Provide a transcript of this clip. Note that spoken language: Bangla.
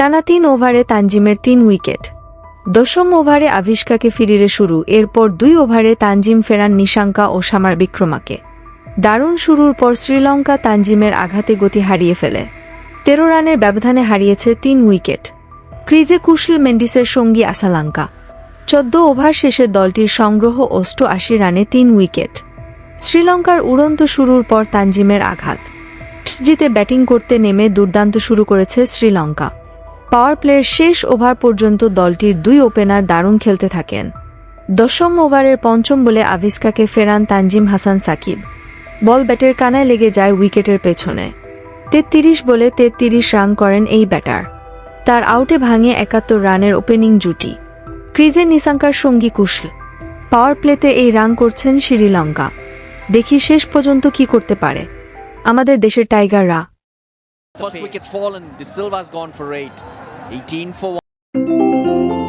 টানা তিন ওভারে তানজিমের তিন উইকেট। দশম ওভারে আভিষ্কাকে ফিরিয়ে শুরু, এরপর দুই ওভারে তানজিম ফেরান নিশাঙ্কা ও সামার বিক্রমাকে। দারুণ শুরুর পর শ্রীলঙ্কা তানজিমের আঘাতে গতি হারিয়ে ফেলে। তেরো রানের ব্যবধানে হারিয়েছে তিন উইকেট। ক্রিজে কুশল মেন্ডিসের সঙ্গী আসালাঙ্কা। চোদ্দ ওভার শেষে দলটির সংগ্রহ অষ্ট আশি রানে তিন উইকেট। শ্রীলঙ্কার উড়ন্ত শুরুর পর তানজিমের আঘাত। জিতে ব্যাটিং করতে নেমে দুর্দান্ত শুরু করেছে শ্রীলঙ্কা। পাওয়ার প্লের শেষ ওভার পর্যন্ত দলটির দুই ওপেনার দারুণ খেলতে থাকেন। দশম ওভারের পঞ্চম বলে আভিস্কাকে ফেরান তানজিম হাসান সাকিব। বল ব্যাটের কানায় লেগে যায় উইকেটের পেছনে। তেত্রিশ বলে তেত্রিশ রান করেন এই ব্যাটার। তার আউটে ভাঙে একাত্তর রানের ওপেনিং জুটি। ক্রিজে নিসাঙ্কার সঙ্গী কুশল। পাওয়ার প্লেতে এই রান করছেন শ্রীলঙ্কা। দেখি শেষ পর্যন্ত কি করতে পারে। আমাদের দেশের টাইগাররা। First wicket's fallen. De Silva's gone for eight. 18 for one.